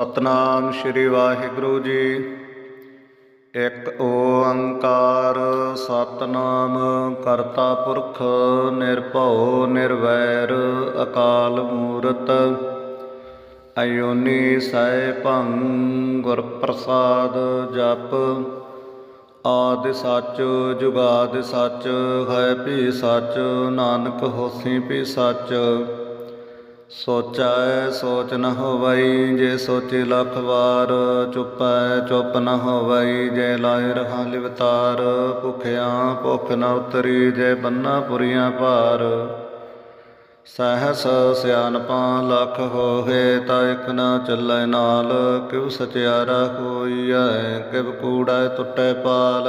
ਸਤਨਾਮ ਸ੍ਰੀ ਵਾਹਿਗੁਰੂ ਜੀ। ਇੱਕ ਓੰਕਾਰ ਸਤਨਾਮ ਕਰਤਾ ਪੁਰਖ ਨਿਰਭਉ ਨਿਰਵੈਰ ਅਕਾਲ ਮੂਰਤ। ਅਯੋਨੀ ਸੈ ਭੰ ਗੁਰ ਪ੍ਰਸਾਦ ਜਪ। ਆਦਿ ਸੱਚ ਜੁਗਾਦਿ ਸੱਚ, ਹੈ ਭੀ ਸੱਚ, ਨਾਨਕ ਹੋਸੀ ਭੀ ਸੱਚ। ਸੋਚੈ ਸੋਚ ਨ ਹੋਵਈ ਜੇ ਸੋਚੀ ਲੱਖ ਵਾਰ, ਚੁੱਪੈ ਚੁੱਪ ਨ ਹੋਵਈ ਜੇ ਲਾਇ ਰਹਾ ਲਿਵਤਾਰ, ਭੁਖਿਆ ਭੁਖ ਨ ਉਤਰੀ, ਜੇ ਬੰਨਾ ਪੁਰੀਆਂ ਭਾਰ। ਸਹਸ ਸਿਆਨਪਾਂ ਲੱਖ ਹੋਏ ਤਾ ਇਕ ਨ ਚੱਲੈ ਨਾਲ ਕਿਵ ਸਚਿਆਰਾ ਹੋਈਐ, ਕਿਵ ਕੂੜੈ ਟੁੱਟੈ ਪਾਲ।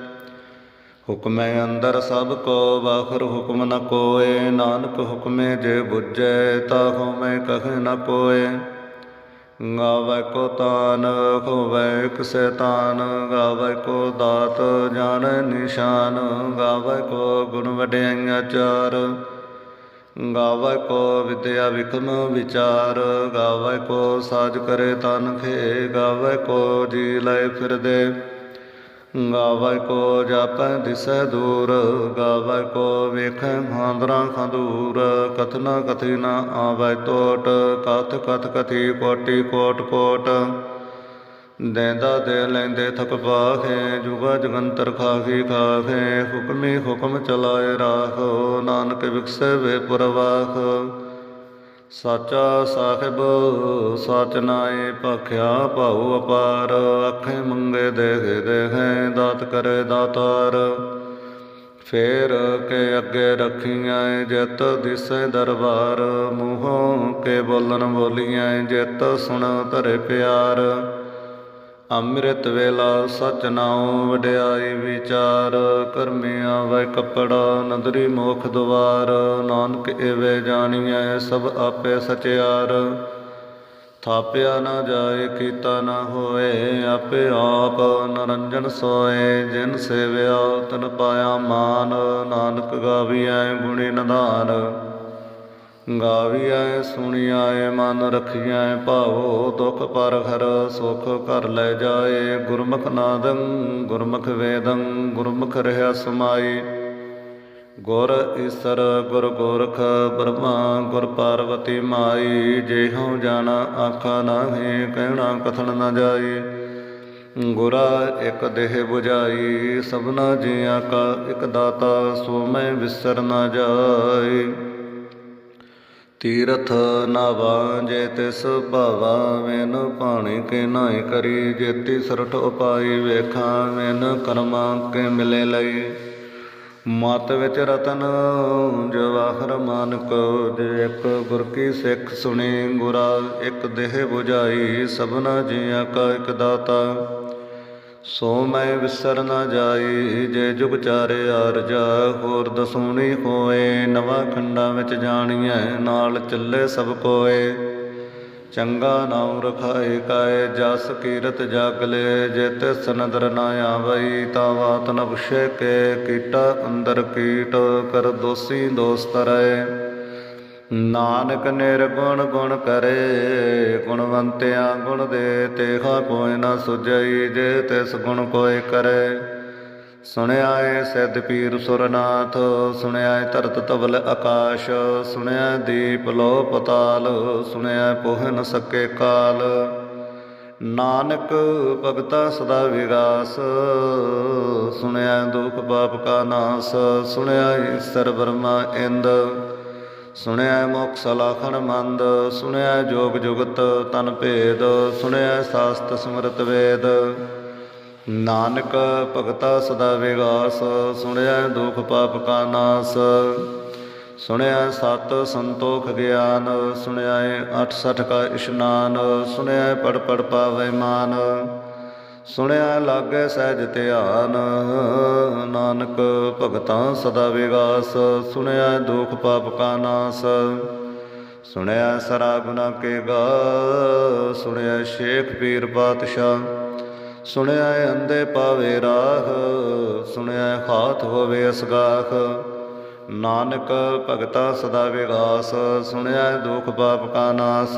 ਹੁਕਮੈ ਅੰਦਰ ਸਭ ਕੋ ਬਾਖਰ ਹੁਕਮ ਨ ਕੋਏ। ਨਾਨਕ ਹੁਕਮੇ ਜੇ ਬੁੱਝੈ ਤਾ ਮੈਂ ਕਹੇ ਨ ਕੋਏ। ਗਾਵੈ ਕੋ ਤਾਨ, ਹੋਵੈ ਕਿਸੈ ਤਾਨ ਗਾਵੈ ਕੋ ਦਾਤ, ਜਾਣੈ ਨਿਸ਼ਾਨ। ਗਾਵੈ ਕੋ ਗੁਣ ਵਡਿਆਈਆਂ ਚਾਰ। ਗਾਵੈ ਕੋ ਵਿਦਿਆ ਵਿਖਮ ਵਿਚਾਰ। ਗਾਵੈ ਕੋ ਸਾਜ ਕਰੇ ਤਨ ਖੇ। ਗਾਵੈ ਕੋ ਜੀ ਲੈ ਫਿਰਦੇ। ਗਾਵੈ ਕੋ ਜਾਪੈ ਦਿਸੈ ਦੂਰ ਗਾਵੈ ਕੋ ਵੇਖੈ ਮਾਂਦਰਾ ਖੰਦੂਰ ਕਥਨਾ ਕਥੀ ਨ ਆਵੈ ਟੋਟ ਕਥ ਕਥ ਕਥੀ ਕੋਟੀ ਕੋਟ ਕੋਟ। ਦੇਂਦਾ ਦੇ ਲੈਂਦੇ ਥਕ ਪਾਖੇ ਜੁਗਾ ਜਗੰਤਰ ਖਾਖੀ ਖਾਖੇ। ਹੁਕਮੀ ਹੁਕਮ ਚਲਾਏ ਰਾਖੋ, ਨਾਨਕ ਵਿਖਸੇ ਵੇ ਪੁਰਵਾਖ। ਸਾਚਾ ਸਾਹਿਬ, ਸਚ ਨਾਏ ਭਖਿਆ ਭਾਉ ਅਪਾਰ। ਅੱਖੇ ਮੰਗੇ ਦੇਗੇ ਦੇਹੇ ਦਾਤ ਕਰੇ ਦਾਤਾਰ। ਫੇਰ ਕੇ ਅੱਗੇ ਰੱਖੀਆਂ ਜਿਤ ਦਿਸੈ ਦਰਬਾਰ। ਮੂੰਹੋਂ ਕੇ ਬੋਲਣ ਬੋਲੀਆਂ ਜਿਤ ਸੁਣ ਧਰੇ ਪਿਆਰ। ਅੰਮ੍ਰਿਤ ਵੇਲਾ ਸਚ ਨਾਉ ਵਡਿਆਈ ਵਿਚਾਰ, ਕਰਮੀ ਵੈ ਕਪੜਾ, ਨਦਰੀ ਮੋਖ ਦੁਆਰ ਨਾਨਕ ਏਵੇਂ ਜਾਣੀਐ ਸਭ ਆਪੇ ਸਚਿਆਰ। ਥਾਪਿਆ ਨਾ ਜਾਏ, ਕੀਤਾ ਨਾ ਹੋਏ, ਆਪੇ ਆਪ ਨਰੰਜਨ ਸੋਏ। ਜਿਨ ਸੇਵਿਆ ਤਨ ਪਾਇਆ ਮਾਨ, ਨਾਨਕ ਗਾਵੀਐ ਗੁਣੀ ਨਿਧਾਨ। ਗਾਵੀਐ, ਸੁਣੀਐ, ਮਨ ਰਖੀਐ, ਭਾਵੋ ਦੁਖ ਪਰ ਹਰ ਸੁਖ ਕਰ ਲੈ ਜਾਏ। ਗੁਰਮੁਖ ਨਾਦੰ, ਗੁਰਮੁਖ ਵੇਦੰ, ਗੁਰਮੁਖ ਰਹਿ ਸਮਾਈ। ਗੁਰ ਈਸਰ, ਗੁਰ ਗੋਰਖ, ਬ੍ਰਹਮਾ, ਗੁਰ ਪਾਰਵਤੀ ਮਾਈ। ਜਿਹਉ ਜਾਣਾ, ਆਖਾ ਨਾਹੀ, ਕਹਿਣਾ ਕਥਨ ਨਾ ਜਾਈ। ਗੁਰਾ ਇਕ ਦੇਹ 부ਝਾਈ ਸਭਨਾ ਜੀਆਂ ਕਾ ਇਕ ਦਾਤਾ, ਸੋ ਮੈਂ ਵਿਸਰ ਨਾ ਜਾਈ। ਤੀਰਥ ਨਾਵਾ ਜੇ ਤਿਸ ਭਾਵਾ ਮੈਨ ਪਾਣੀ ਕੇ ਨਾਇ ਕਰੀ ਜੇਤੀ ਸਰਠ ਉਪਾਈ ਵੇਖਾਂ ਮੈਨ ਕਰਮਾਂ ਕੇ ਮਿਲੇ ਲਈ। ਮਤ ਵਿੱਚ ਰਤਨ ਜਵਾਹਰ ਮਾਨਕ, ਜੇ ਇੱਕ ਗੁਰ ਕੀ ਸਿੱਖ ਸੁਣੀ ਗੁਰਾ, ਇੱਕ ਦੇਹ 부ਝਾਈ ਸਭਨਾ ਜੀਆਂ ਕਾ ਇੱਕ ਦਾਤਾ। ਸੋ ਮੈਂ ਵਿਸਰ ਨਾ ਜਾਈ ਜੇ ਜੁਗ ਚਾਰੇ ਆਰਜਾ ਹੋਰ ਦਸੂਣੀ ਹੋਏ, ਨਵਾਂ ਖੰਡਾਂ ਵਿੱਚ ਜਾਣੀਐ, ਨਾਲ ਚੱਲੇ ਸਭ ਕੋਏ। ਚੰਗਾ ਨਾਮ ਰਖਾਏ ਕਾਏ, ਜਸ ਕੀਰਤ ਜਾਗਲੇ ਜੇ ਤਿਸ ਨਦਰ ਨਾ ਆਵਈ, ਤਾ ਵਾਤ ਨ ਪੁਛੇ ਕੇ, ਕੀਟਾ ਅੰਦਰ ਕੀਟ, ਕਰ ਦੋਸੀ ਦੋਸਤ ਰਹੇ ਨਾਨਕ ਨਿਰਗੁਣ ਗੁਣ ਕਰੇ, ਗੁਣਵੰਤਿਆ ਗੁਣ ਦੇ ਤੇਹਾ ਕੋਈ ਨਾ ਸੁਝਈ ਜੇ ਤਿਸ ਗੁਣ ਕੋਈ ਕਰੇ। ਸੁਣਿਆ ਏ ਸਿੱਧ ਪੀਰ ਸੁਰਨਾਥ ਸੁਣਿਆ ਏ ਧਰਤ ਤਵਲ ਆਕਾਸ਼ ਸੁਣਿਆ ਦੀਪ ਲੋ ਪਤਾਲ ਸੁਣਿਆ ਏ ਪੋਹ ਨ ਸਕੇ ਕਾਲ। ਨਾਨਕ ਭਗਤਾ ਸਦਾ ਵਿਗਾਸ ਸੁਣਿਆ ਏ ਦੁਖ ਪਾਪ ਕਾ ਨਾਸ ਸੁਣਿਆ ਏ ਈਸਰ ਬ੍ਰਹਮਾ ਇੰਦ। ਸੁਣਿਆ ਮੁਖ ਸਲਾਖਣ ਮੰਦ ਸੁਣਿਆ ਜੋਗ ਜੁਗਤ ਤਨ ਭੇਦ ਸੁਣਿਆ ਸਾਸਤ ਸਮਰਤ ਵੇਦ। ਨਾਨਕ ਭਗਤਾ ਸਦਾ ਵਿਗਾਸ ਸੁਣਿਆ ਦੁਖ ਪਾਪ ਕਾ ਨਾਸ। ਸੁਣਿਆ ਸਤ ਸੰਤੋਖ ਗਿਆਨ ਸੁਣਿਆ 68 ਕਾ ਇਸ਼ਨਾਨ ਸੁਣਿਆ ਪੜ ਪੜ ਪਾਵੇ ਮਾਨ। ਸੁਣਿਆ ਲਾਗੇ ਸਹਿਜ ਧਿਆਨ, ਨਾਨਕ ਭਗਤਾਂ ਸਦਾ ਵਿਗਾਸ, ਸੁਣਿਆ ਦੁਖ ਪਾਪ ਕਾ ਨਾਸ, ਸੁਣਿਆ ਸਰਾ ਗੁਨਾ ਕੇ ਗਾ, ਸੁਣਿਆ ਸ਼ੇਖ ਪੀਰ ਪਾਤਸ਼ਾਹ, ਸੁਣਿਆ ਅੰਦੇ ਪਾਵੇ ਰਾਹ, ਸੁਣਿਆ ਖਾਤ ਹੋਵੇ ਅਸਗਾਖ ਨਾਨਕ ਭਗਤਾ ਸਦਾ ਵਿਗਾਸ, ਸੁਣਿਆ ਦੁਖ ਪਾਪ ਕਾ ਨਾਸ।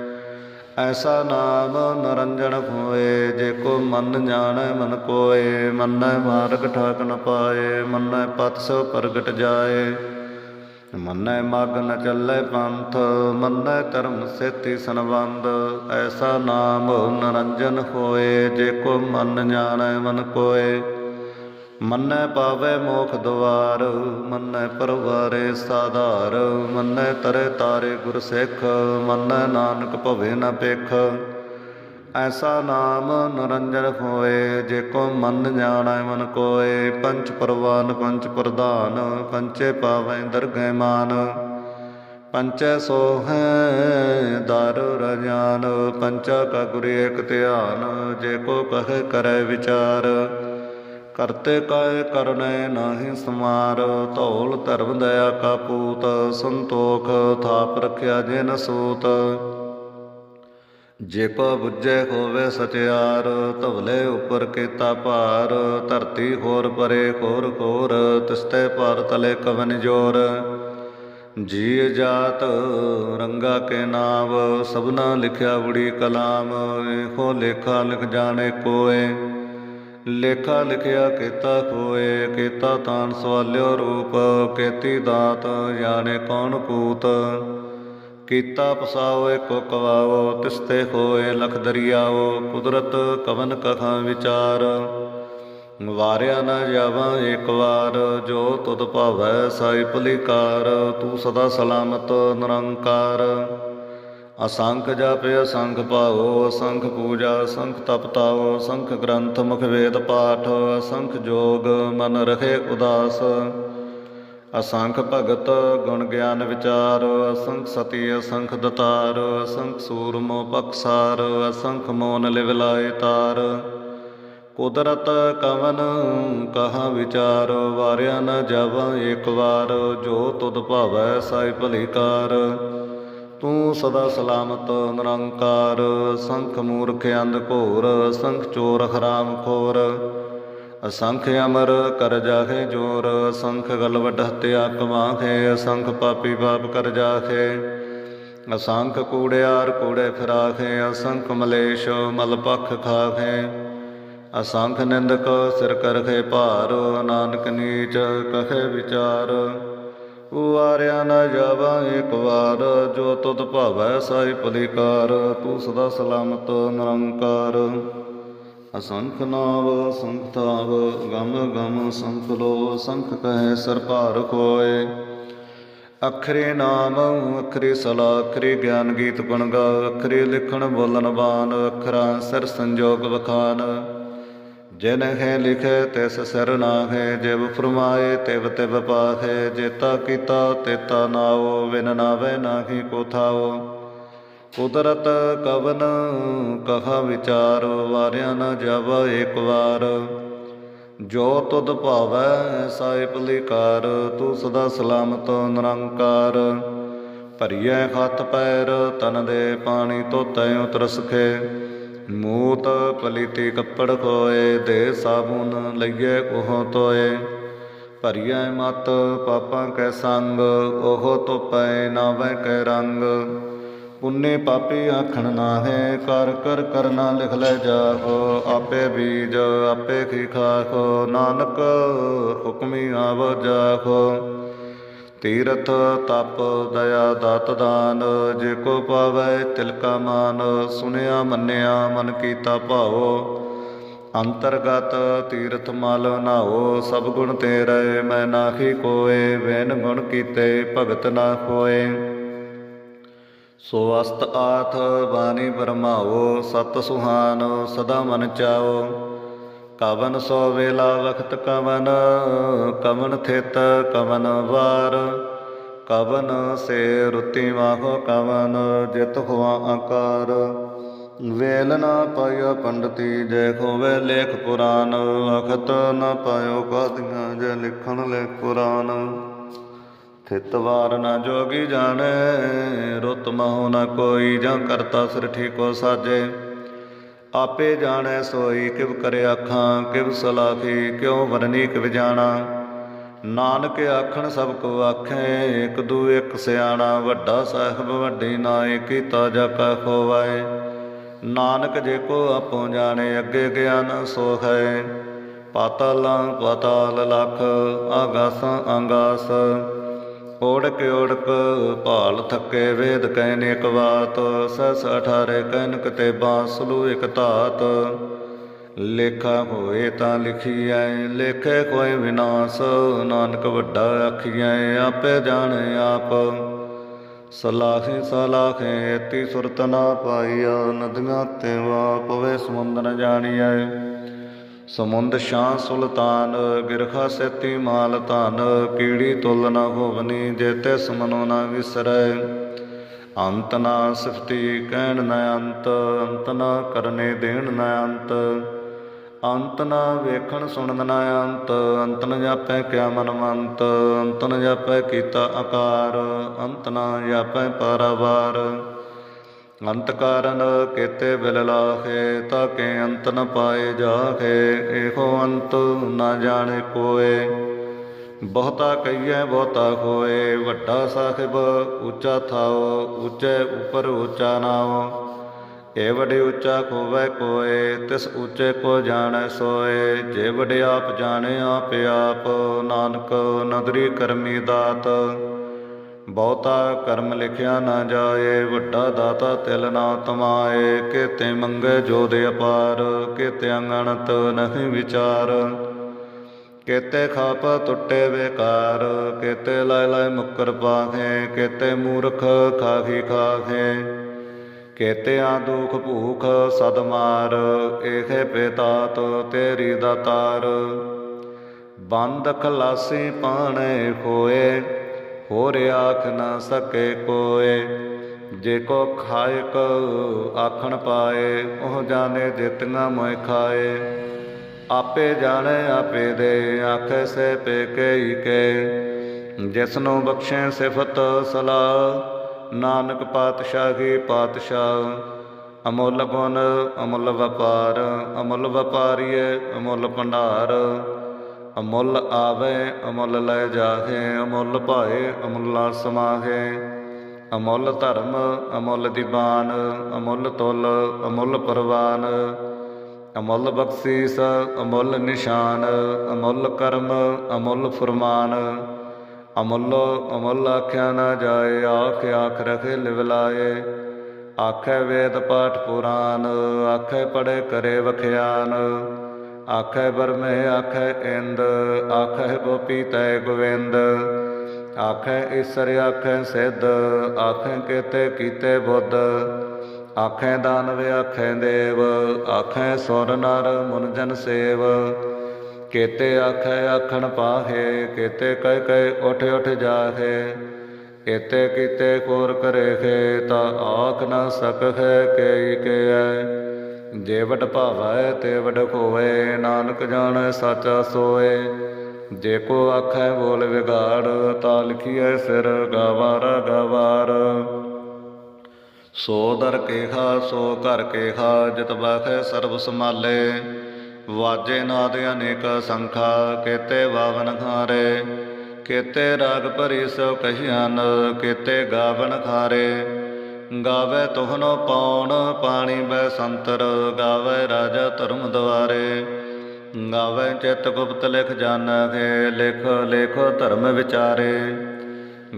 ਐਸਾ ਨਾਮ ਨਰੰਜਨ ਹੋਏ, ਜੇ ਕੋ ਮਨ ਜਾਣੈ ਮਨ ਕੋਏ, ਮੰਨੈ ਮਾਰਗ ਠਾਕ ਨ ਪਾਏ, ਮੰਨੈ ਪਤ ਸੋ ਪ੍ਰਗਟ ਜਾਏ। ਮੰਨੈ ਮਗ ਨ ਚੱਲੇ ਪੰਥ, ਮੰਨੈ ਕਰਮ ਸੇਤੀ ਸੰਬੰਧ। ਐਸਾ ਨਾਮ ਨਰੰਜਨ ਹੋਏ, ਜੇ ਕੋ ਮਨ ਜਾਣੈ ਮਨ ਕੋਏ। ਮੰਨੈ ਪਾਵੇ ਮੋਖ ਦਵਾਰ, ਮੰਨੈ ਪਰਵਾਰੇ ਸਾਧਾਰ, ਮੰਨੈ ਤਰੇ ਤਾਰੇ ਗੁਰ ਸਿੱਖ, ਮੰਨੈ ਨਾਨਕ ਭਵੇ ਨ ਪੇਖ ਐਸਾ ਨਾਮ ਨਿਰੰਜਨ ਹੋਏ, ਜੇ ਕੋ ਮਨ ਜਾਣੈ ਮਨ ਕੋਏ। ਪੰਚ ਪਰਵਾਨ, ਪੰਚ ਪ੍ਰਧਾਨ, ਪੰਚੇ ਪਾਵੈ ਦਰਗਹਿ ਮਾਨ। ਪੰਚੈ ਸੋਹੈ ਦਰ ਰਜਾਨ, ਪੰਚਾ ਕਾ ਗੁਰ ਏਕ ਧਿਆਨ, ਜੇ ਕੋ ਕਹੇ ਕਰੈ ਵਿਚਾਰ। ਕਰਤੇ ਕਾਇ ਕਰਨੈ ਨਾਹੀ ਸਮਾਰ, ਧੌਲ ਧਰਮ ਦਇਆ ਕਾ ਪੂਤ, ਸੰਤੋਖ ਥਾਪ ਰਖਿਆ ਜਿਨ ਸੂਤ। ਜੇ ਕੋ ਬੁੱਝੇ ਹੋਵੇ ਸਚਿਆਰ, ਧਵਲੇ ਉਪਰ ਕੀਤਾ ਭਾਰ, ਧਰਤੀ ਹੋਰ ਪਰੇ ਖੋਰ ਖੋਰ ਤਿਸਤੇ ਪਰ ਤਲੇ ਕਵਨ ਜੋਰ। ਜੀ ਜਾਤ ਰੰਗਾ ਕੇ ਨਾਮ ਸਭਨਾ ਲਿਖਿਆ ਬੁੜੀ ਕਲਾਮ, ਇਹੋ ਲੇਖਾ ਲਿਖ ਜਾਣੇ ਕੋਏ ਲੇਖਾ ਲਿਖਿਆ, ਕੀਤਾ ਹੋਏ ਕੀਤਾ ਤਾਨ ਸਵਾਲਿਓ ਰੂਪ, ਕੀਤੀ ਦਾਤ, ਜਾਣੇ ਕੌਣ ਕੂਤ? ਕੀਤਾ ਪਸਾਓ ਏਕੋ ਕਵਾਓ, ਤਿਸਤੇ ਹੋਏ ਲਖ ਦਰਿਆਓ, ਕੁਦਰਤ ਕਵਨ ਕਖਾਂ ਵਿਚਾਰ? ਵਾਰਿਆ ਨਾ ਜਾਵਾਂ ਏਕ ਵਾਰ, ਜੋ ਤੁਧ ਭਾਵੈ ਸਾਈ ਭਲੀਕਾਰ, ਤੂੰ ਸਦਾ ਸਲਾਮਤ ਨਿਰੰਕਾਰ। ਅਸੰਖ ਜਪ, ਅਸੰਖ ਪਾਓ ਅਸੰਖ ਪੂਜਾ, ਅਸੰਖ ਤਪ ਤਾਓ ਅਸੰਖ ਗ੍ਰੰਥ, ਮੁਖ ਵੇਦ ਪਾਠ, ਅਸੰਖ ਜੋਗ, ਮਨ ਰਖੇ ਉਦਾਸ। ਅਸੰਖ ਭਗਤ, ਗੁਣ ਗਿਆਨ ਵਿਚਾਰ, ਅਸੰਖ ਸਤੀ, ਅਸੰਖ ਦਤਾਰ, ਅਸੰਖ ਸੂਰਮੋ ਪਕਸਾਰ, ਅਸੰਖ ਮੋਨ ਲਿਵ ਲਾਏ ਤਾਰ। ਕੁਦਰਤ ਕਵਨ, ਕਹਾ ਵਿਚਾਰ, ਵਾਰਿਆ ਨ ਜਾਵਾਂ ਏਕ ਵਾਰ, ਜੋ ਤੁਧ ਭਾਵੈ ਸਾਈ ਭਲੀਕਾਰ ਤੂੰ ਸਦਾ ਸਲਾਮਤ, ਨਿਰੰਕਾਰ, ਸੰਖ ਮੂਰਖ ਅੰਧ ਘੋਰ, ਸੰਖ ਚੋਰ ਖਰਾਮ ਖੋਰ। ਅਸੰਖ ਅਮਰ ਕਰ ਜਾਖੇ ਜੋਰ ਅਸੰਖ ਗਲਵਟ ਵੱਡ ਹਤਿਆ ਕਮਾਖੇ ਅਸੰਖ ਪਾਪੀ ਪਾਪ ਕਰ ਜਾਖੇ ਅਸੰਖ ਕੂੜਿਆਰ ਕੂੜੇ ਫਿਰਾਖੇ ਅਸੰਖ ਮਲੇਸ਼ ਮਲ ਪਖ ਖਾਖੇ ਅਸੰਖ ਨਿੰਦਕ ਸਿਰ ਕਰਖੇ ਭਾਰ, ਨਾਨਕ ਨੀਚ ਕਹੇ ਵਿਚਾਰ। ਵਾਰਿਆ ਨਾ ਜਾਵਾ ਏਕ ਵਾਰ, ਜੋ ਤੁਧ ਭਾਵੈ ਸਾਈ ਭਲੀਕਾਰ ਤੂੰ ਸਦਾ ਸਲਾਮਤ ਨਿਰੰਕਾਰ। ਅਸੰਖ ਨਾਵ, ਸੰਖ ਗਮ ਗਮ ਸੰਖ ਲੋ, ਸੰਖ ਕਹੈ ਸਰ ਭਾਰ ਕੋਏ ਅਖਰੇ ਨਾਮ, ਅਖਰੇ ਸਲਾ, ਅਖਰੇ ਗਿਆਨ ਗੀਤ ਗੁਣ ਗਾ, ਅਖਰੇ ਲਿਖਣ ਬੋਲਣ ਬਾਨ ਅਖਰਾ ਸਰ ਸੰਜੋਗ ਵਖਾਨ ਜਿਨ ਲਿਖੈ ਲਿਖੇ ਤਿਸ ਸਿਰ ਨਾਹੇ ਜਿਵ ਫਰਮਾਏ ਤਿਵ ਤਿਵ ਪਾਹੇ, ਜੇਤਾ ਕੀਤਾ ਤੇਤਾ ਨਾਉ ਵਿਨ ਨਾਵੇ ਨਾਹੀ ਕੋ ਥਾਉ। ਕੁਦਰਤ ਕਵਨ ਕਹਾ ਵਿਚਾਰ, ਵਾਰਿਆ ਨ ਜਾਵਾ ਏਕ ਵਾਰ। ਜੋ ਤੁਧ ਭਾਵੈ ਸਾਹਿਬ ਭਲੀਕਾਰ ਤੂੰ ਸਦਾ ਸਲਾਮਤ ਨਿਰੰਕਾਰ। ਭਰੀਐ ਖਤ ਪੈਰ, ਤਨ ਦੇ ਪਾਣੀ ਧੋਤੈ ਉਤਰਸਖੇ ਮੂਤ ਪਲੀਤੀ ਕੱਪੜ ਕੋਏ ਦੇ ਸਾਬੂਨ ਲਈਏ ਉਹ ਤੋਏ। ਭਰੀਐ ਮਤ ਪਾਪਾਂ ਕੈ ਸੰਗ, ਉਹ ਧੋਪੈ ਨਾਵੇਂ ਕੈ ਰੰਗ। ਪੁੰਨੇ ਪਾਪੀ ਆਖਣ ਨਾਹੇ, ਕਰ ਕਰ ਕਰਨਾ ਲਿਖ ਲੈ ਜਾਹੋ ਆਪੇ ਬੀਜ ਆਪੇ ਕੀ ਖਾਖੋ, ਨਾਨਕ ਹੁਕਮੀ ਆਵ ਜਾਖੋ। ਤੀਰਥ ਤਪ ਦਇਆ ਦਤ ਦਾਨ, ਜੇ ਕੋ ਪਾਵੈ ਤਿਲਕਾ ਮਾਨ, ਸੁਨਿਆ ਮੰਨਿਆ ਮਨ ਕੀਤਾ ਭਾਵੋ ਅੰਤਰਗਤ ਤੀਰਥ ਮਲ ਨਾਓ ਸਭ ਗੁਣ ਤੇਰੇ ਮੈਂ ਨਾਹੀ ਕੋਏ, ਵੈਨ ਗੁਣ ਕੀਤੇ ਭਗਤ ਨਾ ਕੋਏ ਸੋ ਅਸਤ ਆਥ ਬਾਣੀ ਬਰਮਾਓ ਸਤ ਸੁਹਾਨ ਸਦਾ ਮਨ ਚਾਓ ਕਵਨ ਸੋ ਵੇਲਾ ਵਖਤ ਕਵਨ ਕਵਨ ਥਿਤ ਕਵਨ ਵਾਰ। ਕਵਨ ਸੇ ਰੁਤੀ ਵਾਹੋ ਕਵਨ, ਜਿਤ ਹੋਆ ਆਕਾਰ। ਵੇਲ ਨਾ ਪਾਇਓ ਪੰਡਤੀ, ਜੇ ਖੋਵੇ ਲੇਖ ਪੁਰਾਨ। ਵਖਤ ਨਾ ਪਾਇਓ ਕਾਦੀਆਂ, ਜੇ ਲਿਖਣ ਲੈ ਕੁਰਾਨ ਥਿਤ ਵਾਰ ਨਾ ਜੋਗੀ ਜਾਣੇ, ਰੁਤ ਮਹੁ ਨਾ ਕੋਈ, ਜਾਂ ਕਰਤਾ ਸਿਰ ਕੋ ਸਾਜੇ। ਆਪੇ ਜਾਣੈ ਸੋਈ ਕਿਵ ਕਰੇ ਆਖਾਂ, ਕਿਵ ਸਲਾਖੀ ਕਿਉ ਵਰਨੀ ਕਿਵ ਜਾਣਾ। ਨਾਨਕ ਆਖਣ ਸਭ ਕੋ ਆਖੇ, ਇਕ ਦੂ ਇਕ ਸਿਆਣਾ, ਵੱਡਾ ਸਾਹਿਬ ਵੱਡੀ ਨਾਏ, ਕੀਤਾ ਜਾ ਕਾ ਖੋਵਾਏ। ਨਾਨਕ ਜੇ ਕੋ ਆਪੋ ਜਾਣੇ, ਅੱਗੇ ਗਿਆਨ ਸੋ ਹੈ। ਪਾਤਾਲਾਂ ਪਾਤਾਲ ਲਖ, ਆਗਾਸਾਂ ਆਗਾਸ। ਓੜਕ ਓੜਕ ਭਾਲ ਥੱਕੇ ਵੇਦ ਕਹਿਨ ਇਕ ਬਾਤ, ਸਸ ਅਠਾਰੇ ਕਹਿਨ ਤੇ ਬਾਸਲੂ ਇਕ ਧਾਤ। ਲੇਖਾ ਹੋਏ ਤਾਂ ਲਿਖੀ ਲਿਖੀਐ, ਲੇਖੇ ਕੋਈ ਵਿਨਾਸ਼, ਨਾਨਕ ਵੱਡਾ ਆਖੀਐ, ਆਪੇ ਜਾਣੇ ਆਪ। ਸਲਾਖੇ ਸਲਾਖੇ ਤੀ ਸੁਰਤ ਨਾ ਪਾਈਆ, ਨਦੀਆਂ ਤੇ ਵਾ ਪਵੇ ਸਮੁੰਦਰ ਨ ਜਾਣੀਐ। ਸਮੁੰਦ ਸ਼ਾਹ ਸੁਲਤਾਨ, ਗਿਰਖਾ ਸੇਤੀ ਮਾਲ ਧਨ, ਕੀੜੀ ਤੁਲ ਨਾ ਹੋਵਨੀ, ਜੇਤੇ ਸਮਨੋ ਨਾ ਵਿਸਰੈ। ਅੰਤ ਨਾ ਸਿਫਤੀ ਕਹਿਣ ਨ ਅੰਤ ਅੰਤ ਨਾ ਕਰਨੇ ਦੇਣ ਨ ਅੰਤ। ਅੰਤ ਨਾ ਵੇਖਣ ਸੁਣਨ ਨ ਅੰਤ ਅੰਤ ਨ ਜਾਪੈ ਕਿਆ ਮਨਮੰਤ ਅੰਤ ਨ ਜਾਪੈ ਕੀਤਾ ਆਕਾਰ, ਅੰਤ ਨਾ ਜਾਪੈ ਪਾਰਾਵਾਰ। ਅੰਤ ਕਾਰਨ ਕੇਤੇ ਬਿਲ ਲਾਖੇ ਤਾਕੇ ਅੰਤ ਨ ਪਾਏ ਜਾਖੇ ਇਹੋ ਅੰਤ ਨਾ ਜਾਣੇ ਕੋਏ ਬਹੁਤਾ ਕਹੀਐ, ਬਹੁਤਾ ਹੋਏ, ਵੱਡਾ ਸਾਹਿਬ ਉੱਚਾ ਥਾਓ, ਉੱਚੇ ਉਪਰ ਉੱਚਾ ਨਾਉ ਏ ਵਡੇ ਉੱਚਾ ਖੋਵੈ ਕੋਏ, ਤਿਸ ਉੱਚੇ ਕੋ ਜਾਣੈ ਸੋਏ। ਜੇ ਵਡੇ ਆਪ ਜਾਣੇ ਆਪ ਆਪ, ਨਾਨਕ ਨਦਰੀ ਕਰਮੀ ਦਾਤ। ਬਹੁਤਾ ਕਰਮ ਲਿਖਿਆ ਨਾ ਜਾਏ, ਵੱਡਾ ਦਾਤਾ ਤਿਲ ਨਾ ਤਮਾਏ, ਕੇਤੇ ਮੰਗੇ ਜੋ ਦੇ ਅਪਾਰ, ਕੇਤੇ ਅੰਗਣਤ ਨਹੀਂ ਵਿਚਾਰ। ਕੇਤੇ ਖਾਪ ਟੁੱਟੇ ਬੇਕਾਰ, ਕੇਤੇ ਲੈ ਲੈ ਮੁਕਰ ਪਾਖੇ ਕੇਤੇ ਮੂਰਖ ਖਾਖੀ ਖਾਖੇ ਕੇਤੇ ਆ ਦੁਖ ਭੂਖ ਸਦ ਮਾਰ ਏਖੇ ਪੇਤਾਤ ਤੇਰੀ ਦਾਤਾਰ ਬੰਦ ਖਲਾਸੀ ਪਾਣੇ ਖੋਏ ਹੋਰ ਆਖ ਨਾ ਸਕੇ ਕੋਏ। ਜੇ ਕੋ ਖਾਇਕ ਆਖਣ ਪਾਏ, ਉਹ ਜਾਣੇ ਜਿਤਨਾ ਮੋਇ ਖਾਏ। ਆਪੇ ਜਾਣੇ, ਆਪੇ ਦੇ, ਆਖੇ ਸੇ ਪੇ ਕੇ ਕੇ ਜਿਸਨੂੰ ਬਖਸ਼ੇ ਸਿਫਤ ਸਲਾ ਨਾਨਕ ਪਾਤਸ਼ਾਹੀ ਪਾਤਸ਼ਾਹ। ਅਮੁੱਲ ਗੁਣ, ਅਮੁੱਲ ਵਪਾਰ, ਅਮੁੱਲ ਵਪਾਰੀਏ, ਅਮੁੱਲ ਭੰਡਾਰ। ਅਮੁੱਲ ਆਵੇ, ਅਮੁੱਲ ਲੈ ਜਾਹੇ, ਅਮੁੱਲ ਭਾਏ, ਅਮੁੱਲਾ ਸਮਾਹੇ। ਅਮੁੱਲ ਧਰਮ, ਅਮੁੱਲ ਦੀਵਾਨ, ਅਮੁੱਲ ਤੁਲ, ਅਮੁੱਲ ਪਰਵਾਨ। ਅਮੁੱਲ ਬਖਸ਼ੀਸ, ਅਮੁੱਲ ਨਿਸ਼ਾਨ, ਅਮੁੱਲ ਕਰਮ, ਅਮੁੱਲ ਫਰਮਾਨ। ਅਮੁੱਲ ਅਮੁੱਲ ਆਖਿਆ ਨਾ ਜਾਏ, ਆਖ ਆਖ ਰਖੇ ਲਿਵਲਾਏ ਆਖੇ ਵੇਦ ਪਾਠ ਪੁਰਾਨ, ਆਖੇ ਪੜੇ ਕਰੇ ਵਖਿਆਨ। ਆਖੈ ਬਰਮੇ ਆਖੈ ਇੰਦ ਆਖੈ ਗੋਪੀ ਤੈ ਗੋਵਿੰਦ। ਆਖੈ ਈਸਰ ਆਖੇ ਸਿੱਧ ਆਖੇ ਕੀਤੇ ਕੀਤੇ ਬੁੱਧ। ਆਖੇ ਦਾਨਵ ਆਖੈ ਦੇਵ ਆਖੈ ਸੁਰ ਨਰ ਮੁਨ ਜਨ ਸੇਵ। ਕੇਤੇ ਆਖੈ ਆਖਣ ਪਾਹੇ, ਕੇਤੇ ਕਹਿ ਕਹਿ ਉਠ ਉਠ ਜਾਹੇ। ਕੇਤੇ ਕੀਤੇ ਕੋਰ ਕਰੇਖੇ ਤਾ ਆਖ ਨਾ ਸਕਹਿ ਕੇਈ ਕੇਐ। ਜੇ ਵਡ ਭਾਵੈ ਤੇ ਵਡ ਹੋਏ ਨਾਨਕ ਜਾਣੈ ਸਾਚਾ ਸੋਏ ਜੇ ਕੋ ਆਖੈ ਬੋਲ ਵਿਗਾੜ, ਤਾ ਲਿਖੀਐ ਸਿਰ ਗਵਾਰ ਗਵਾਰ। ਸੋ ਦਰ ਕੇਖਾ ਸੋ ਘਰ ਕੇਖਾ ਜਿਤ ਬਾਖੈ ਸਰਬ ਸਮਾਲੇ ਵਾਜੇ ਨਾਦ ਅਨੇਕ ਸੰਖਾ, ਕੇਤੇ ਬਾਵਨ ਖਾਰੇ ਕੇਤੇ ਰਾਗ ਭਰੀ ਸੋ ਕਹੀਆਨ ਕੇਤੇ ਗਾਵਨ ਖਾਰੇ ਗਾਵੇ ਤੋਹਨੋ ਪੌਣ, ਪਾਣੀ ਬੈ ਸੰਤਰ, ਗਾਵੇ ਰਾਜਾ ਧਰਮ ਦਵਾਰੇ। ਗਾਵੇ ਚਿਤ ਗੁਪਤ ਲਿਖ ਜਾਣਗੇ, ਲਿਖ ਲਿਖ ਧਰਮ ਵਿਚਾਰੇ।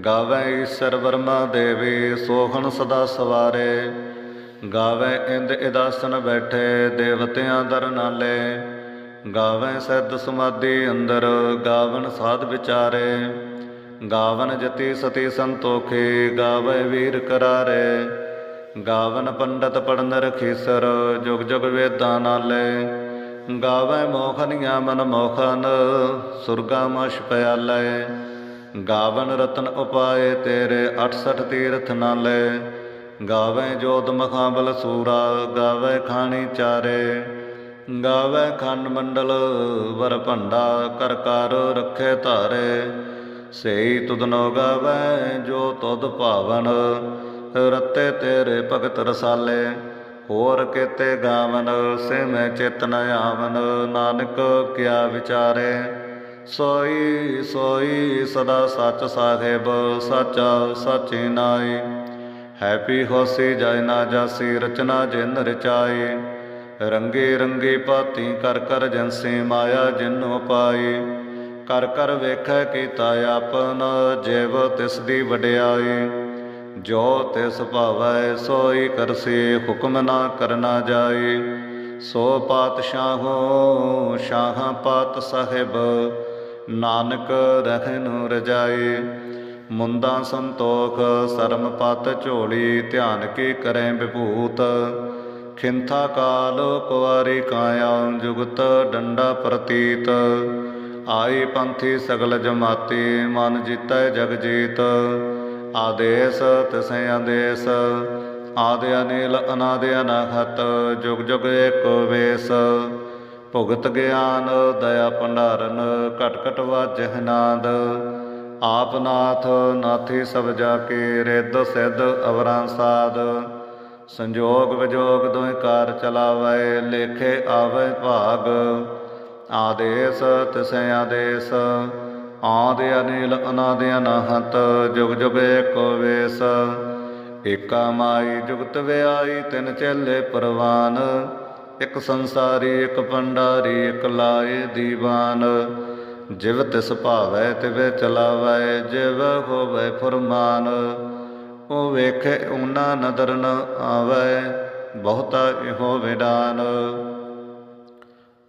ਗਾਵੇ ਈਸ਼ਰ ਵਰਮਾ ਦੇਵੀ, ਸੋਹਣ ਸਦਾ ਸਵਾਰੇ। ਗਾਵੇ ਇੰਦ ਇਦਾਸਨ ਬੈਠੇ, ਦੇਵਤਿਆਂ ਦਰ ਨਾਲੇ। ਗਾਵੇ ਸਿੱਧ ਸਮਾਧੀ ਅੰਦਰ ਗਾਵਨ ਸਾਧ ਵਿਚਾਰੇ। ਗਾਵਨ ਜਤੀ ਸਤੀ ਸੰਤੋਖੇ, ਗਾਵੇ ਵੀਰ ਕਰਾਰੇ। ਗਾਵਨ ਪੰਡਤ ਪੜਨ ਰਖੀਸਰ ਜੁਗ ਜੁਗ ਵੇਦਾਂ ਨਾਲੇ। ਗਾਵੇ ਮੋਖਨੀਆਂ ਮਨ ਮੋਖਨ ਸੁਰਗਾ ਮਸ਼ ਪਿਆਲੇ। ਗਾਵਨ ਰਤਨ ਉਪਾਏ ਤੇਰੇ 68 ਤੀਰਥ ਨਾਲੇ। ਗਾਵੇ ਜੋਤ ਮਖਾਬਲ ਸੂਰਾ, ਗਾਵੇ ਖਾਣੀ ਚਾਰੇ। ਗਾਵੇ ਖੰਡ ਮੰਡਲ, ਵਰ ਭੰਡਾ, ਕਰ ਕਰ ਰੱਖੇ ਧਾਰੇ। ਸਈ ਤੁਧਨੋ ਗਾਵੇ, ਜੋ ਤੁਧ ਭਾਵਨ। ਰਤੇ ਤੇਰੇ ਭਗਤ ਰਸਾਲੇ, ਹੋਰ ਕੇਤੇ ਗਾਵਨ, ਸੇ ਚੇਤਨ ਆਵਨ। ਨਾਨਕ ਕਿਆ ਵਿਚਾਰੇ, ਸੋਈ ਸੋਈ ਸਦਾ ਸੱਚ ਸਾਹਿਬ, ਸਾਚਾ, ਸਾਚੇ ਨਾਈ। ਹੈਪੀ ਹੋਸੀ ਜੈ ਨਾ ਜਾਸੀ, ਰਚਨਾ ਜਿਨ ਰਚਾਈ। ਰੰਗੇ ਰੰਗੇ ਭਾਤੀ ਕਰ ਕਰ ਜਨਸੇ ਮਾਇਆ ਜਿਨੋ ਪਾਈ। ਕਰ ਕਰ ਵੇਖੈ ਕੀਤਾ ਆਪਨ, ਜਿਵ ਤਿਸ ਦੀ ਵਡਿਆਈ। ਜੋ ਤਿਸ ਭਾਵੈ ਸੋਈ ਕਰਸੀ, ਹੁਕਮ ਨਾ ਕਰਨਾ ਜਾਈ। ਸੋ ਪਾਤਸ਼ਾਹੋ, ਸ਼ਾਹ ਪਾਤ ਸਾਹਿਬ, ਨਾਨਕ ਰਹਿਨੁ ਰਜਾਈ। ਮੁੰਦਾ ਸੰਤੋਖ, ਸਰਮ ਪਤ ਝੋਲੀ, ਧਿਆਨ ਕੀ ਕਰੈ ਵਿਭੂਤ। ਖਿੰਥਾ ਕਾਲ ਕੁਵਾਰੀ ਕਾਇਆ, ਜੁਗਤ ਡੰਡਾ ਪ੍ਰਤੀਤ। ਆਈ ਪੰਥੀ ਸਗਲ ਜਮਾਤੀ, ਮਨ ਜੀਤੈ ਜਗ ਜੀਤ। ਆਦੇਸ ਤਿਸੈ ਆਦੇਸ ਆਦਿ ਅਨਿਲ ਅਨਾਦਿ ਅਨਾਹਤ ਜੁਗ ਜੁਗ ਏਕੋ ਵੇਸ। ਭੁਗਤ ਗਿਆਨ, ਦਇਆ ਭੰਡਾਰਨ, ਘਟ ਘਟ ਵਾਜਹਿ ਨਾਦ ਆਪ ਨਾਥ, ਨਾਥੀ ਸਭ ਜਾ ਕੇ ਰਿੱਧ ਸਿੱਧ ਅਵਰਾਂ ਸਾਧ ਸੰਜੋਗ ਵਿਜੋਗ ਦੋਇ ਕਾਰ ਚਲਾਵੇ, ਲੇਖੇ ਆਵੇ ਭਾਗ। ਆਦੇਸ, ਤਿਸੈ ਆਦੇਸ। ਆਦਿ ਅਨਿਲ, ਅਨਾਦਿ ਅਨਾਹਤ, ਜੁਗ ਜੁਗ ਏਕੋ ਵੇਸ। ਏਕਾ ਮਾਈ, ਜੁਗਤ ਵਿਆਈ, ਤਿਨ ਚੇਲੇ ਪਰਵਾਨ। ਇਕ ਸੰਸਾਰੀ, ਇਕ ਪੰਡਾਰੀ ਇਕ ਲਾਏ ਦੀਵਾਨ। ਜਿਵ ਤਿਸ ਭਾਵੈ, ਤਿਵੇ ਚਲਾਵੈ, ਜਿਵ ਹੋਵੈ ਫਰਮਾਨ। ਉਹ ਵੇਖੇ, ਉਨਾ ਨਦਰ ਨ ਆਵੈ, ਬਹੁਤਾ ਇਹੋ ਵਿਡਾਨ।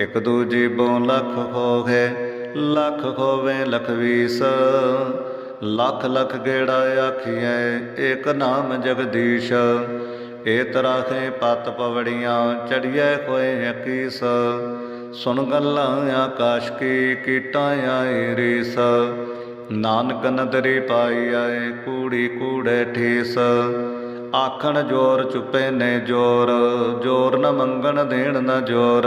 ਇਕ ਦੂਜੀ ਬੋਂ ਲਖ ਹੋਵੇ ਲਖ ਹੋਵੇ ਲਖ ਵੀਸ ਲੱਖ ਲੱਖ ਗੇੜਾ ਆਖੀਐ, ਏਕ ਨਾਮ ਜਗਦੀਸ਼। ਏ ਤਰਾਖੇ ਪਤ ਪਵੜੀਆਂ, ਚੜੀਐ ਹੋਏ ਅਕੀਸ ਸੁਣ ਗੱਲਾਂ ਆਕਾਸ਼ ਕੀ, ਕੀਟਾਂ ਆਏ ਰੀਸ। ਨਾਨਕ ਨਦਰੀ ਪਾਈ ਆਏ, ਕੂੜੀ ਕੂੜੇ ਠੀਸ। ਆਖਣ ਜੋਰ ਚੁੱਪੇ ਨੇ ਜੋਰ ਜੋਰ ਨ ਮੰਗਣ ਦੇਣ ਨ ਜੋਰ।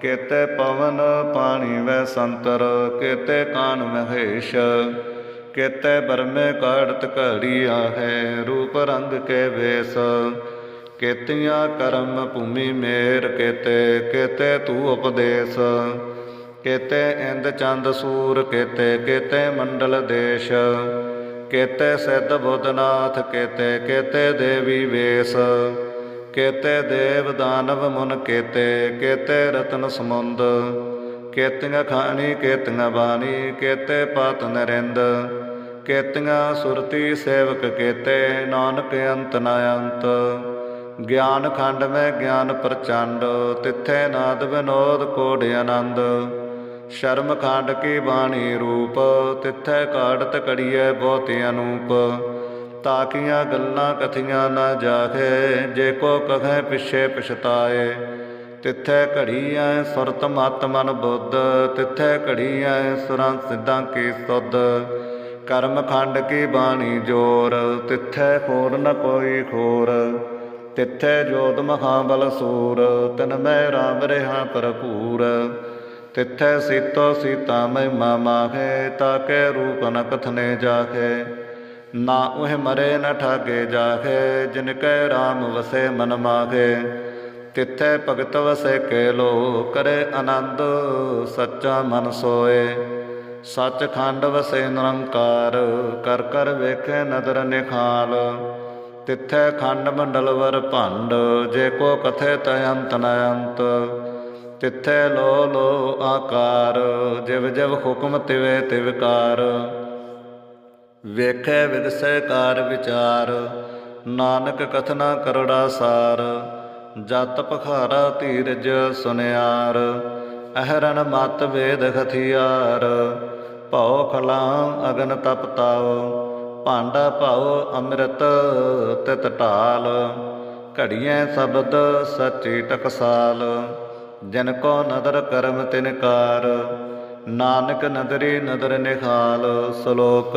ਕੇਤੇ ਪਵਨ ਪਾਣੀ ਵੈ ਸੰਤਰ, ਕੇਤੇ ਕਾਨ ਮਹੇਸ਼, ਕੇਤੇ ਬਰਮੇ ਕਾੜਤ ਘੜੀ ਹੈ ਰੂਪ ਰੰਗ ਕੇ ਵੇਸ, ਕੇਤੀਆਂ ਕਰਮ ਭੂਮੀ ਮੇਰ ਕੇਤੇ ਕੇਤੇ ਤੂ ਉਪਦੇਸ਼, ਕੇਤੇ ਇੰਦ ਚੰਦ ਸੂਰ ਕੇਤੇ ਕੇਤੇ ਮੰਡਲ ਦੇਸ਼, ਕੇਤੇ ਸਿੱਧ ਬੁੱਧਨਾਥ ਕੇਤੇ ਕੇਤੇ ਦੇਵੀ ਵੇਸ। ਕੇਤੇ ਦੇਵ ਦਾਨਵ ਮੁਨ ਕੇਤੇ ਕੇਤੇ ਰਤਨ ਸਮੁੰਦ। ਕੇਤੀਆਂ ਖਾਣੀ, ਕੇਤੀਆਂ ਬਾਣੀ, ਕੇਤੇ ਪਤ ਨਰਿੰਦ। ਕੇਤੀਆਂ ਸੁਰਤੀ ਸੇਵਕ ਕੇਤੇ, ਨਾਨਕ ਅੰਤ ਨ ਅੰਤ। ਗਿਆਨ ਖੰਡ ਮੈਂ ਗਿਆਨ ਪ੍ਰਚੰਡ, ਤਿੱਥੇ ਨਾਦ ਵਿਨੋਦ ਕੋੜ ਆਨੰਦ। ਸ਼ਰਮ ਖੰਡ ਕੀ ਬਾਣੀ ਰੂਪ, ਤਿੱਥੇ ਕਾੜਤ ਕੜੀਐ ਬਹੁਤ ਅਨੂਪ ਤਾਕੀਆਂ ਗੱਲਾਂ ਕਥੀਆਂ ਨਾ ਜਾਖੇ ਜੇ ਕੋ ਕਹੈ ਪਿਛੇ ਪਛਤਾਏ। ਤਿੱਥੈ ਘੜੀਐ ਸੁਰਤ ਮਤ ਮਨ ਬੁੱਧ, ਤਿੱਥੈ ਘੜੀਐ ਸੁਰਾਂ ਸਿੱਧਾਂ ਕੀ ਸੁਧ। ਕਰਮ ਖੰਡ ਕੀ ਬਾਣੀ ਜੋਰ, ਤਿੱਥੈ ਖੋਰ ਨ ਕੋਈ ਖੋਰ। ਤਿੱਥੈ ਜੋਤ ਮਹਾਬਲ ਸੂਰ, ਤਨ ਮੈਂ ਰਾਮ ਰਹਾ ਭਰਪੂਰ। ਤਿੱਥੈ ਸੀਤੋ ਸੀਤਾ ਮਹਿਮਾ ਮਾਹੇ, ਤਾਕੇ ਰੂਪ ਨ ਕਥਨੇ ਜਾਖੇ ਨਾ ਉਹ ਮਰੇ ਨ ਠਾਗੇ ਜਾਖੇ ਜਿਨ ਕੈ ਰਾਮ ਵਸੇ ਮਨ ਮਾਗੇ ਤਿੱਥੈ ਭਗਤ ਵਸੇ ਕੇ ਲੋ ਕਰੇ ਆਨੰਦ ਸੱਚਾ ਮਨ ਸੋਏ ਸੱਚ ਖੰਡ ਵਸੇ ਨਿਰੰਕਾਰ, ਕਰ ਕਰ ਵੇਖੇ ਨਦਰ ਨਿਖਾਲ ਤਿੱਥੈ ਖੰਡ ਮੰਡਲ ਵਰ ਭੰਡ, ਜੇ ਕੋ ਕਥੇ ਤ ਅੰਤ ਨ ਅੰਤ। ਤਿੱਥੈ ਲੋ ਲੋ ਆਕਾਰ, ਜਿਵ ਜਿਵ ਹੁਕਮ ਤਿਵੇ ਤਿਵਕਾਰ। ਵੇਖੈ ਵਿਦਸੈ ਕਾਰ ਵਿਚਾਰ, ਨਾਨਕ ਕਥਨਾ ਕਰੜਾ ਸਾਰ, ਜਤ ਪਖਾਰਾ ਧੀਰਜ ਸੁਨਿਆਰ, ਅਹਰਣ ਮਤ ਵੇਦ ਹਥਿਆਰ, ਭਉ ਖਲਾਂ ਅਗਨ ਤਪ ਤਾਉ ਭਾਂਡਾ ਭਾਉ ਅੰਮ੍ਰਿਤ ਤਿਤ ਢਾਲ, ਘੜੀਐ ਸ਼ਬਦ ਸੱਚੀ ਟਕਸਾਲ, ਜਨ ਕੋ ਨਦਰ ਕਰਮ ਤਿਨਕਾਰ ਨਾਨਕ ਨਦਰੀ ਨਦਰ ਨਿਖਾਲ ਸ਼ਲੋਕ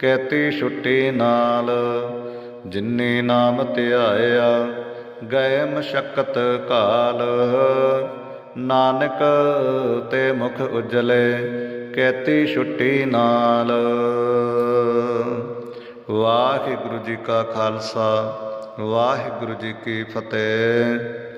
ਕੇਤੀ ਛੁੱਟੀ ਨਾਲ, ਜਿਨੇ ਨਾਮ ਧਿਆਇਆ, ਗਏ ਮਸ਼ਕਤ ਕਾਲ। ਨਾਨਕ ਤੇ ਮੁਖ ਉਜਲੇ ਕੇਤੀ ਛੁੱਟੀ ਨਾਲ। ਵਾਹਿਗੁਰੂ ਜੀ ਕਾ ਖਾਲਸਾ, ਵਾਹਿਗੁਰੂ ਜੀ ਕੀ ਫਤਿਹ।